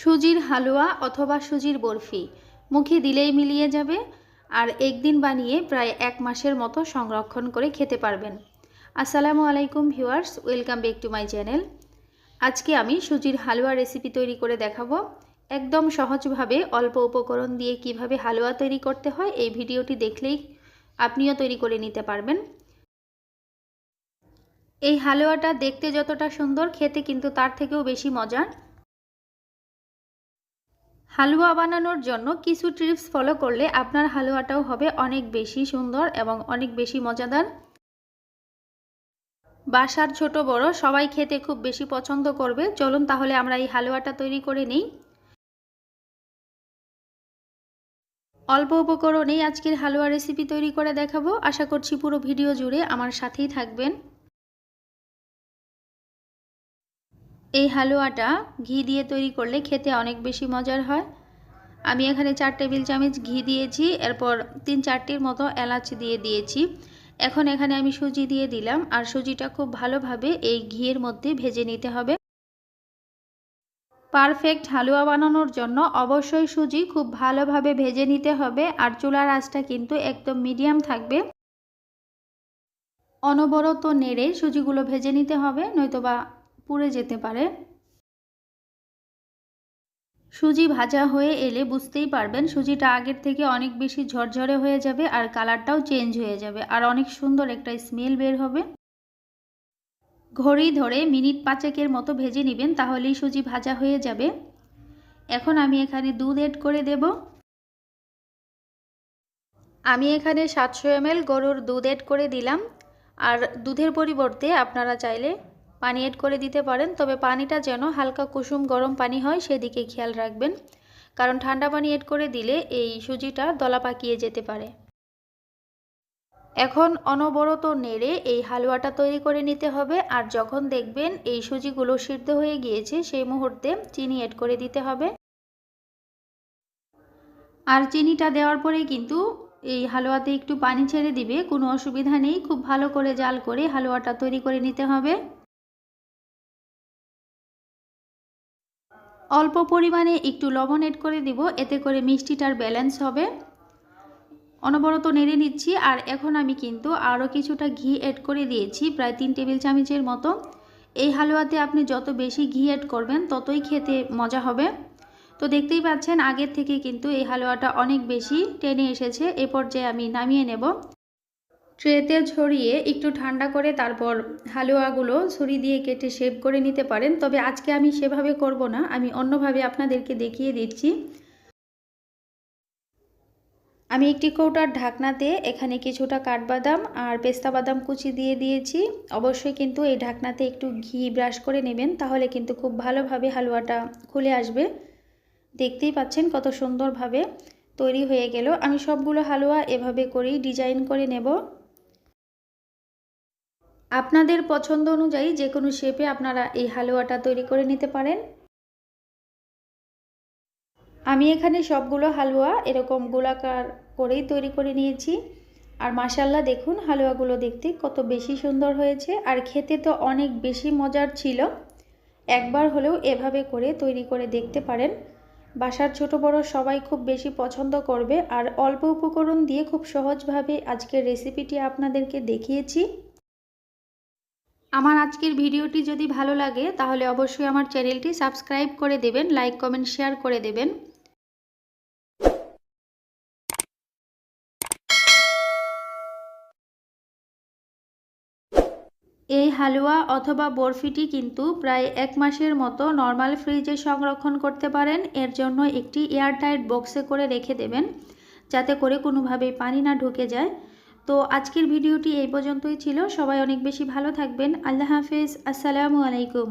সুজির হালুয়া অথবা সুজির বরফি, মুখে দিলেই মিলিয়ে যাবে আর একদিন বানিয়ে প্রায় এক মাসের মতো সংরক্ষণ করে খেতে পারবেন। আসসালামু আলাইকুম viewers, welcome back to my channel. আজকে আমি সুজির হালুয়া রেসিপি তৈরি করে দেখাবো। একদম সহজভাবে অল্প উপকরণ দিয়ে কীভাবে হালুয়া তৈরি করতে হয় এই ভিডিওটি দেখলেই আপনিও তৈরি করে নিতে পারবেন। এই হালুয়াটা দেখতে যতটা সুন্দর, খেতে কিন্তু তার থেকেও বেশি মজার। হালুয়া বানানোর জন্য কিছু টিপস ফলো করলে আপনার হালুয়াটাও হবে অনেক বেশি সুন্দর এবং অনেক বেশি মজাদার। বাসার ছোট বড় সবাই খেতে খুব বেশি পছন্দ করবে। চলুন তাহলে আমরা এই হালুয়াটা তৈরি করে নিই। অল্প উপকরণেই আজকের হালুয়া রেসিপি তৈরি করে দেখাবো। আশা করছি পুরো ভিডিও জুড়ে আমার সাথেই থাকবেন। এই হালুয়াটা ঘি দিয়ে তৈরি করলে খেতে অনেক বেশি মজার হয়। আমি এখানে চার টেবিল চামচ ঘি দিয়েছি, এরপর তিন চারটির মতো এলাচ দিয়ে দিয়েছি। এখন এখানে আমি সুজি দিয়ে দিলাম, আর সুজিটা খুব ভালোভাবে এই ঘিয়ের মধ্যে ভেজে নিতে হবে। পারফেক্ট হালুয়া বানানোর জন্য অবশ্যই সুজি খুব ভালোভাবে ভেজে নিতে হবে, আর চুলার আঁচটা কিন্তু একদম মিডিয়াম থাকবে। অনবরত নেড়ে সুজিগুলো ভেজে নিতে হবে, নয়তোবা পুড়ে যেতে পারে। সুজি ভাজা হয়ে এলে বুঝতেই পারবেন সুজিটা আগের থেকে অনেক বেশি ঝরঝরে হয়ে যাবে আর কালারটাও চেঞ্জ হয়ে যাবে আর অনেক সুন্দর একটা স্মেল বের হবে। ঘড়ি ধরে মিনিট পাঁচেকের মতো ভেজে নেবেন তাহলেই সুজি ভাজা হয়ে যাবে। এখন আমি এখানে দুধ এড করে দেব। আমি এখানে সাতশো এমএল গরুর দুধ এড করে দিলাম। আর দুধের পরিবর্তে আপনারা চাইলে পানি এড করে দিতে পারেন, তবে পানিটা যেন হালকা কুসুম গরম পানি হয় সেদিকে খেয়াল রাখবেন। কারণ ঠান্ডা পানি এড করে দিলে এই সুজিটা দলা পাকিয়ে যেতে পারে। এখন অনবরত নেড়ে এই হালুয়াটা তৈরি করে নিতে হবে, আর যখন দেখবেন এই সুজিগুলো সিদ্ধ হয়ে গিয়েছে, সেই মুহূর্তে চিনি এড করে দিতে হবে। আর চিনিটা দেওয়ার পরে কিন্তু এই হালুয়াতে একটু পানি ছেড়ে দিবে, কোনো অসুবিধা নেই। খুব ভালো করে জাল করে হালুয়াটা তৈরি করে নিতে হবে। অল্প পরিমাণে একটু লবণ এড করে দিব, এতে করে মিষ্টিটার ব্যালেন্স হবে। অনবরত নেড়ে নিচ্ছি, আর এখন আমি কিন্তু আরও কিছুটা ঘি এড করে দিয়েছি, প্রায় তিন টেবিল চামচের মতো। এই হালুয়াতে আপনি যত বেশি ঘি এড করবেন, ততই খেতে মজা হবে। তো দেখতেই পাচ্ছেন, আগের থেকে কিন্তু এই হালুয়াটা অনেক বেশি টেনে এসেছে, এ পর্যায়ে আমি নামিয়ে নেব। ট্রেতে ছড়িয়ে একটু ঠান্ডা করে তারপর হালুয়াগুলো ছুরি দিয়ে কেটে শেপ করে নিতে পারেন। তবে আজকে আমি সেভাবে করব না। আমি অন্যভাবে আপনাদেরকে দেখিয়ে দিচ্ছি। আমি একটি কৌটার ঢাকনাতে এখানে কিছুটা কাঠবাদাম আর পেস্তা বাদাম কুচি দিয়ে দিয়েছি। অবশ্যই কিন্তু এই ঢাকনাতে একটু ঘি ব্রাশ করে নেবেন, তাহলে কিন্তু খুব ভালোভাবে হালুয়াটা খুলে আসবে। দেখতেই পাচ্ছেন কত সুন্দরভাবে তৈরি হয়ে গেল। আমি সবগুলো হালুয়া এভাবে করেই ডিজাইন করে নেব। আপনাদের পছন্দ অনুযায়ী যে কোনো শেপে আপনারা এই হালুয়াটা তৈরি করে নিতে পারেন। আমি এখানে সবগুলো হালুয়া এরকম গোলাকার করেই তৈরি করে নিয়েছি। আর মাসাল্লা দেখুন হালুয়াগুলো দেখতে কত বেশি সুন্দর হয়েছে। আর খেতে তো অনেক বেশি মজার ছিল। একবার হলেও এভাবে করে তৈরি করে দেখতে পারেন। বাসার ছোট বড় সবাই খুব বেশি পছন্দ করবে। আর অল্প উপকরণ দিয়ে খুব সহজভাবে আজকের রেসিপিটি আপনাদেরকে দেখিয়েছি। আমার আজকের ভিডিওটি যদি ভালো লাগে, তাহলে অবশ্যই আমার চ্যানেলটি সাবস্ক্রাইব করে দেবেন, লাইক, কমেন্ট, শেয়ার করে দেবেন। এই হালুয়া অথবা বরফিটি কিন্তু প্রায় এক মাসের মতো নর্মাল ফ্রিজে সংরক্ষণ করতে পারেন। এর জন্য একটি এয়ারটাইট বক্সে করে রেখে দেবেন, যাতে করে কোনোভাবেই পানি না ঢুকে যায়। তো আজকের ভিডিওটি এই পর্যন্তই ছিল। সবাই অনেক বেশি ভালো থাকবেন। আল্লাহ হাফেজ। আসসালামু আলাইকুম।